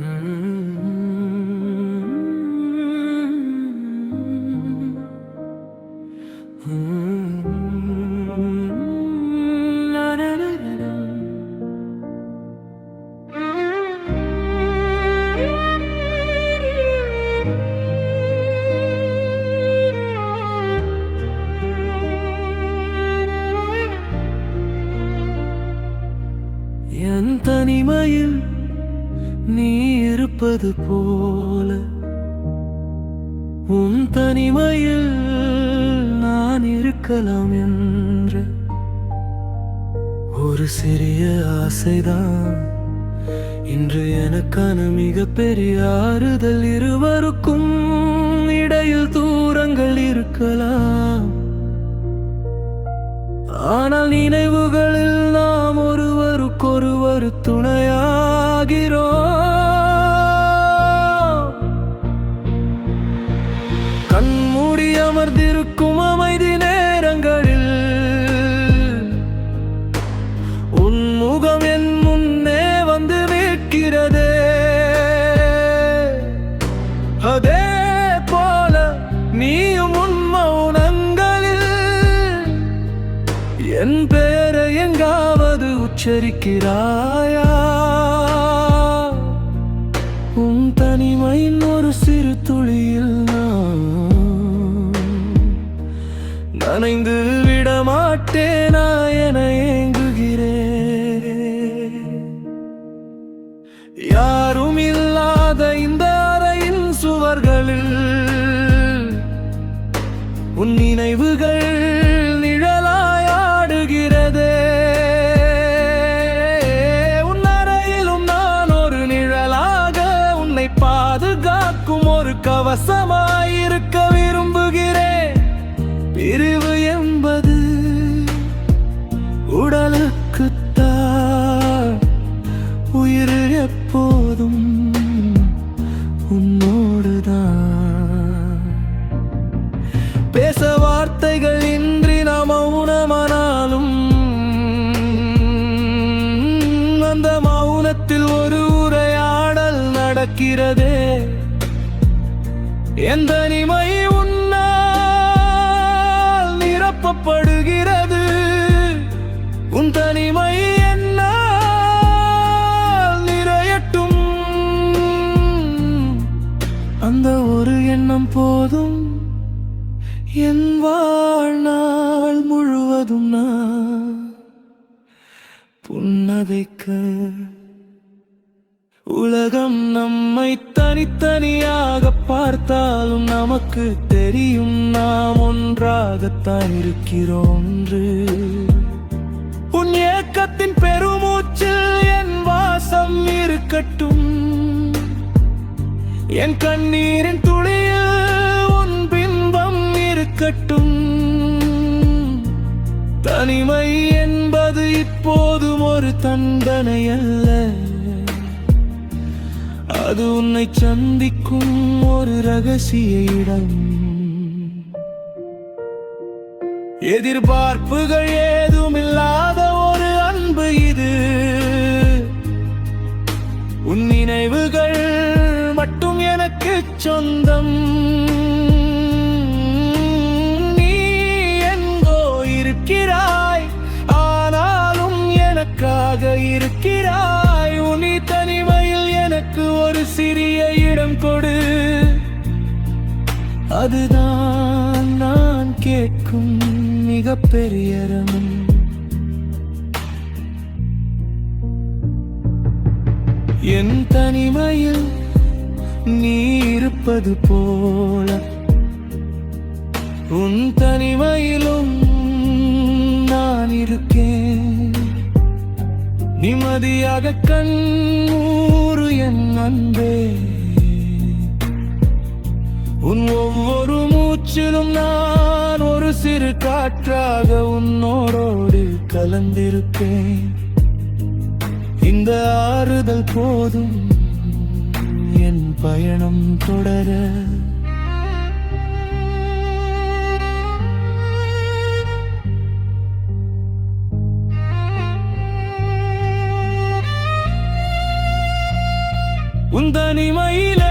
என் நீ இருப்பது போல. உன் தனிமையில் நான் இருக்கலாம் என்று. ஒரு சிறிய ஆசைதான். இன்று எனக்கான மிகப்பெரிய ஆறுதல் இருவருக்கும் இடையில் தூரங்கள் இருக்கலாம். ஆனால் நினைவுகளில் நாம் ஒருவருக்கொருவர் துணையாகிறோம். அமர்ந்திருக்கும் அமைதி நேரங்களில். உன்முகம் என் முன்னே வந்து நிற்கிறதே. அதே போல நீயும் உன் மௌனங்களில். என் பெயரை எங்காவது உச்சரிக்கிறாயா? அணைந்து விடமாட்டேனா என ஏங்குகிறேன். யாரும் இல்லாத இந்த அறையின் சுவர்களில் உன் நினைவுகள் நிழலாயாடுகிறதே உன் அறையிலும் நான் ஒரு நிழலாக உன்னை பாதுகாக்கும் ஒரு கவசமாயிருக்க உன்னோடுதான் பேச வார்த்தைகள் இன்றி நாம் மௌனமானாலும் அந்த மௌனத்தில் ஒரு உரையாடல் நடக்கிறதே. எந்த நிமை உன்னால் நிரப்பப்படுகிறது. உன் தனிமை போதும் என் வாழ்நாள் முழுவதும் நான் புன்னதைக்க உலகம் நம்மை தனித்தனியாக பார்த்தாலும் நமக்கு தெரியும் நாம் ஒன்றாகத்தான் இருக்கிறோம் என்று. உன் ஏக்கத்தின் பெருமூச்சில் என் வாசம் இருக்கட்டும் என் கண்ணீரின் துளி தனிமை என்பது இப்போதும் ஒரு தண்டனை அல்ல. அது உன்னை சந்திக்கும் ஒரு ரகசிய இடம். எதிர்பார்ப்புகள் ஏதும் இல்லாத ஒரு அன்பு இது. உன் நினைவுகள் மட்டும் எனக்கு சொந்தம். அதுதான் நான் கேட்கும் மிகப்பெரிய ரமன் என் தனிமையில் நீ இருப்பது போல. உன் தனிமையிலும் நான் இருக்கேன். நிம்மதியாக கண்ணூறு என் அன்பே. உன் ஒவ்வொரு மூச்சிலும் நான் ஒரு சிறு காற்றாக உன்னோரோடு கலந்திருப்பேன். இந்த ஆறுதல் போதும் என் பயணம் தொடர. உன் தனிமையில